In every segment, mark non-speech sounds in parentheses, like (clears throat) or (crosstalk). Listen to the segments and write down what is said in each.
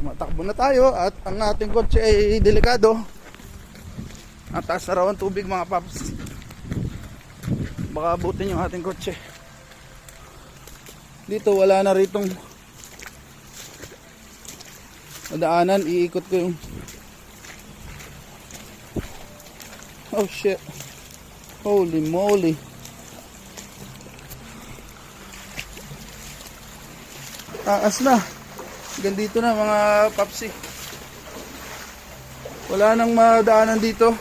Matakbo na tayo at ang ating kotse ay delikado. Ang taas na raw ang tubig mga paps. Baka abutin yung ating kotse. Dito wala na ritong nadaanan. Iikot ko yung Oh shit. Holy moly. Taas na. Hanggang dito na mga papsi. Wala nang madaanan dito.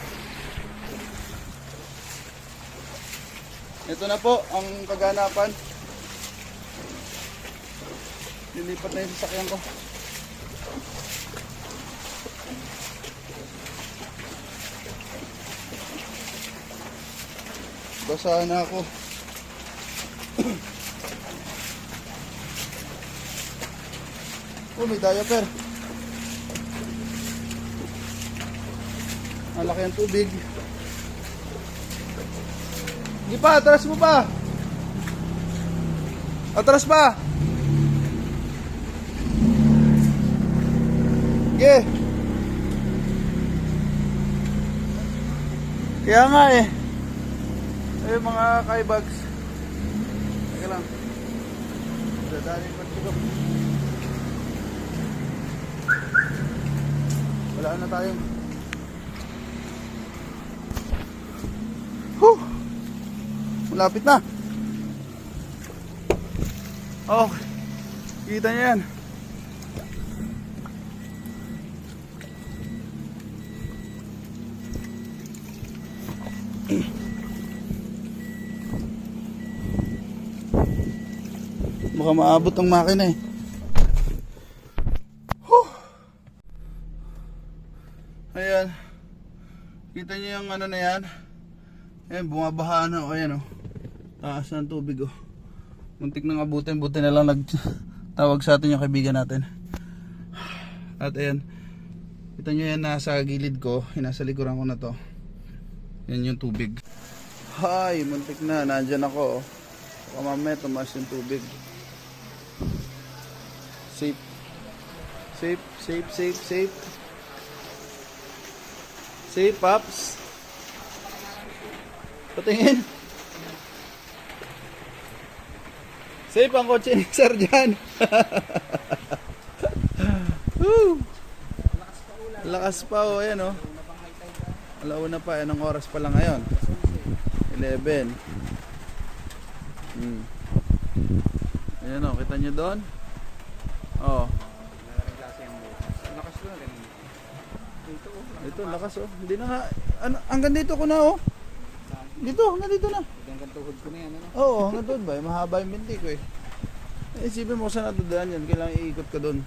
Ito na po ang kaganapan. Lilipat na yung sasakyan ko. Basa na ako. (clears throat) Oh, may diaper. Ang laki ang tubig. Hindi pa, atras mo pa. Atras pa. Sige. Kaya nga eh. Eh mga kaibags. Teka lang. Dadali pa ko. Wala na tayong. Huh! Malapit na. Oh, kita niyo yan. Baka maabot ang makina eh. Ayan. Kita niyo yung ano na yan? Ayan, bumabaha na. O, ayan o. Taas ng tubig o. Muntik nang abutin. Buti na lang nagtawag (laughs) sa atin yung kaibigan natin. At ayan. Kita nyo yan nasa gilid ko. Nasa likuran ko na to. Yan yung tubig. Hay, muntik na. Nandyan ako. oh. Baka mamaya tumaas yung tubig. Safe. Safe, safe, safe, safe. Safe, Pops. Patingin. Safe ang kotse ni Sir dyan. (laughs) Woo! Lakas pa oh, ayan oh. Alauna pa, anong oras pa lang ngayon? 11. Hmm. Ayan oh, kita nyo doon? Oh. Lakas na rin. Dito oh. Ito, lakas oh. Hindi na nga. Ano, hanggang dito ko na oh. Dito, hanggang dito na. Hanggang tuhod ko na yan. Ano? Oo, hanggang doon ba? Mahaba yung binti ko eh. Eh, Isipin mo kung saan natudaan yan. Kailangan iikot ka doon.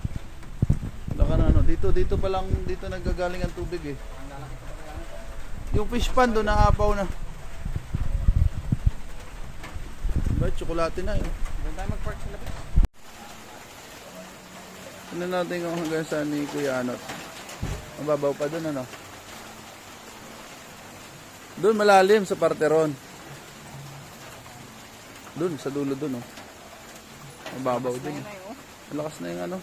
Wala ka na ano. Dito, dito pa lang, dito nagagaling ang tubig eh. Yung fish pan doon, naapaw na. Ba, tsokolate na eh. Doon tayo mag-park sa labas. Tignan natin kung hanggang saan ni Kuya Anot. Mababaw pa doon ano. Doon malalim sa parteron. Doon, sa dulo doon oh. Mababaw din. Yun oh. Malakas na yung ano.